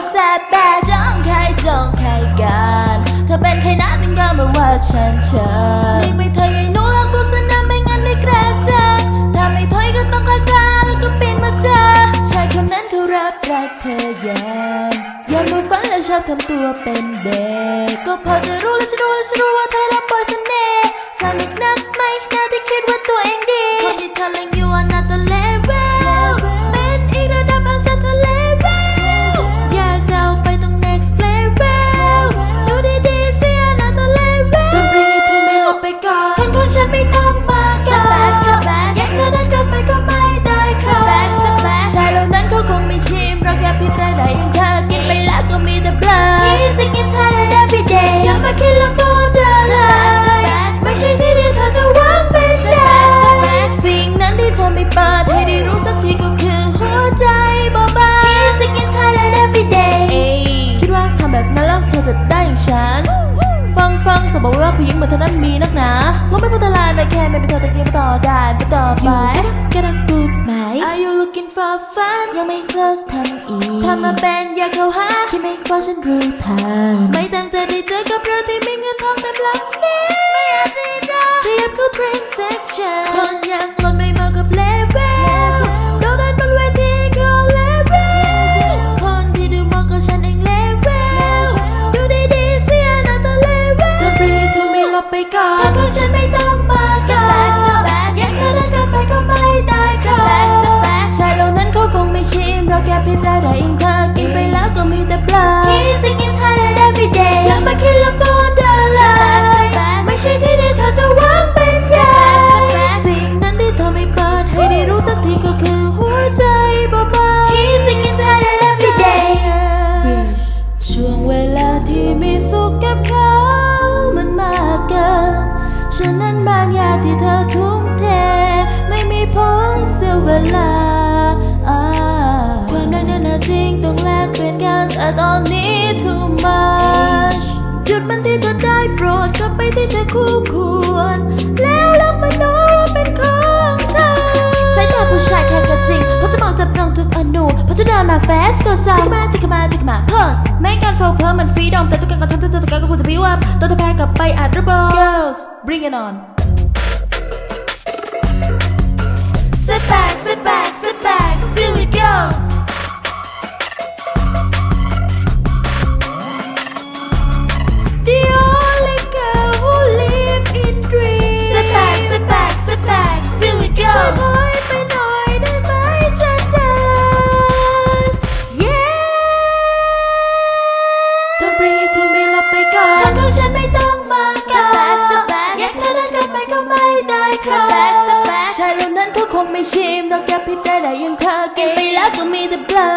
บแบบจ้องใครจ้องใครกันเธอเป็นใครนะถึงกล้ามาว่าฉันเชอนี่ไม่เธอยังหนูรักผู้สนามไม่งั้นได้กระเจอถ้าไม่ถอยก็ต้องกล้ากล้าแล้วก็ปีนมาเจอชายคนนั้นเขารับรักเธออย่างย่ามาฝันและชอบทำตัวเป็นเด็กก็พอจะรู้และจะรู้และจะรู้ว่าเธอรับปล่อยเสน่ห์สนุกนักไหมน่าที่คิดว่าตัวเองดี หญิงเหมือนเธอนั้นมีนักหนาลงไม่พัฒนาไม่แค่ไม่เป็นเธอตะเกียบต่อได้ไปต่อไปแค่ต้องพูดไหม Are you looking for fun ยังไม่เลิกทำอีกทำมาเป็นอยากเข้าหาคิดไม่ว่าฉันรู้ทันไม่ตั้งใจได้เจอกับเราที่มีเงินทองเต็มหลังนี้ ที่จะคู่ควร แล้วรักมันโนเป็นของเธอสายตาผู้ชายแค่กระจริงเพราะจะมองจับจ้องทุกอนูเพราะจะเดินมาแฟสก็สั่งจิกมาจิกมาจิกมาเพิร์สไม่การโฟเพิ่มมันฟรีดอมแต่ทุกการกระทำที่เธอต้องการก็ควรจะพิวอัพตัวเธอแพ้กลับไปอัดระเบิด Girls bring it on ชิมเราแค่พิจารณาอย่างเธอกินไปแล้วก็มีแต่เบลอ